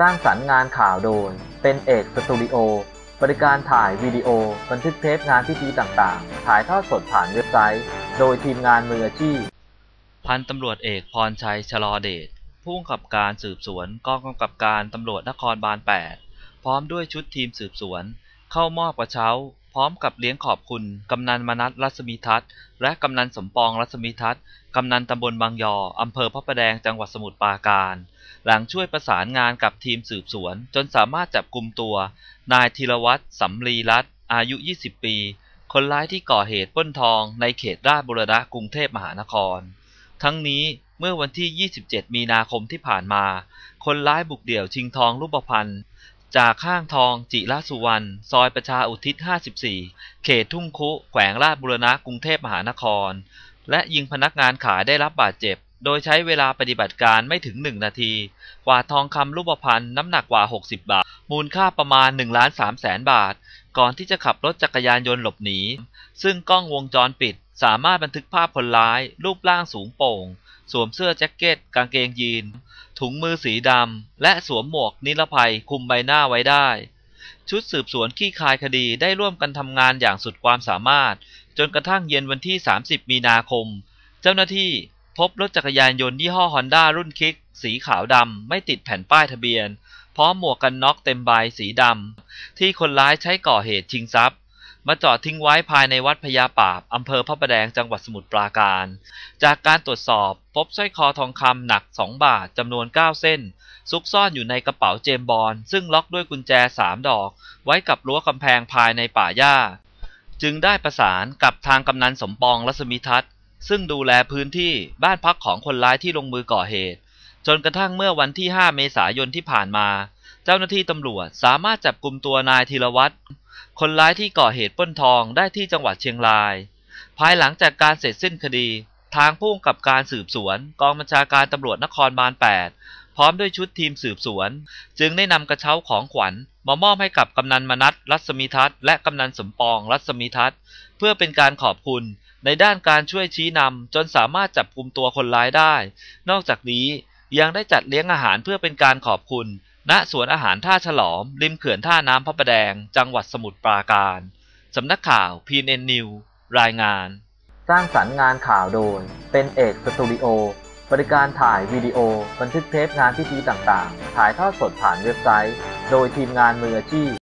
สร้างสรรค์งานข่าวโดย เป็นเอกสตูดิโอ บริการถ่ายวิดีโอ บันทึกเทปงานพิธีต่างๆ ถ่ายทอดสดผ่านเว็บไซต์ โดยทีมงานมืออาชีพ พันตำรวจเอกพรชัยชลอเดช ผู้กำกับการสืบสวนกองกำกับการตำรวจนครบาล 8 พร้อมด้วยชุดทีมสืบสวน เข้ามอบกระเช้า พร้อมกับเลี้ยงขอบคุณกำนันมนัส รัศมีทัศน์ และกำนันสมปอง รัศมีทัศน์ กำนันตำบลบางยอ อำเภอพระประแดง จังหวัดสมุทรปราการ หลังช่วยประสานงานกับทีมสืบสวน จนสามารถจับกลุ่มตัว นายธีรวัตรสำลีรัตน์อายุ 20 ปี คนร้ายที่ก่อเหตุปล้นทองในเขตราชบุรณะกรุงเทพมหานคร ทั้งนี้เมื่อวันที่ 27 มีนาคมที่ผ่านมา คนร้ายบุกเดี่ยวชิงทองรูปพรรณ จากข้างทองจิรสุวรรณซอยประชาอุทิศ 54 เขตทุ่งคุ แขวงราชบุรณะกรุงเทพมหานคร และยิงพนักงานขายได้รับบาดเจ็บ โดยใช้เวลาปฏิบัติการไม่ถึง 1 นาที กว่าทองคำรูปพรรณน้ำหนักกว่า 60 บาท มูลค่าประมาณ1ล้าน3แสนบาท ก่อนที่จะขับรถจักรยานยนต์หลบหนี ซึ่งกล้องวงจรปิดสามารถบันทึกภาพคนร้าย รูปร่างสูงโป่ง สวมเสื้อแจ็คเก็ต กางเกงยีน ถุงมือสีดำและสวมหมวกนิรภัยคุมใบหน้าไว้ได้ ชุดสืบสวนขี้คายคดีได้ร่วมกันทำงานอย่างสุดความสามารถ จนกระทั่งเย็นวันที่ 30 มีนาคม เจ้าหน้าที่พบรถจักรยานยนต์ยี่ห้อฮอนด้ารุ่นคิก สีขาวดำไม่ติดแผ่นป้ายทะเบียน พร้อมหมวกกันน็อกเต็มใบสีดำที่คนร้ายใช้ก่อเหตุชิงทรัพย์ มาจอดทิ้งไว้ภายในวัดพญาปาบอำเภอพระประแดงจังหวัดสมุทรปราการ จากการตรวจสอบพบสร้อยคอทองคำหนัก 2 บาทจำนวน 9 เส้น ซุกซ่อนอยู่ในกระเป๋าเจมบอลซึ่งล็อกด้วยกุญแจ 3 ดอก ไว้กับรั้วกำแพงภายในป่าหญ้า จึงได้ประสานกับทางกำนันสมปองรัศมีทัศน์ ซึ่งดูแลพื้นที่บ้านพักของคนร้ายที่ลงมือก่อเหตุ จนกระทั่งเมื่อวันที่ 5 เมษายนที่ผ่านมา เจ้าหน้าที่ตำรวจสามารถจับกลุ่มตัวนายธีรวัตร คนร้ายที่ก่อเหตุปล้นทองได้ที่จังหวัดเชียงราย ภายหลังจากการเสร็จสิ้นคดี ทางผู้กำกับการสืบสวน กองบัญชาการตำรวจนครบาล 8 พร้อมด้วยชุดทีมสืบสวน จึงได้นำกระเช้าของขวัญมามอบให้กับกำนันมนัสรัศมีทัศน์และกำนันสมปองรัศมีทัศน์เพื่อเป็นการขอบคุณในด้านการช่วยชี้นำจนสามารถจับกลุ่มตัวคนร้ายได้ นอกจากนี้ยังได้จัดเลี้ยงอาหารเพื่อเป็นการขอบคุณ ณสวนอาหารท่าฉลอม ริมเขื่อนท่าน้ำพระประแดง จังหวัดสมุทรปราการ สำนักข่าว PNN News รายงาน สร้างสรรค์งานข่าวโดย เป็นเอกสตูดิโอ บริการถ่ายวิดีโอ บันทึกเทปงานพิธีต่างๆ ถ่ายทอดสดผ่านเว็บไซต์ โดยทีมงานมืออาชีพ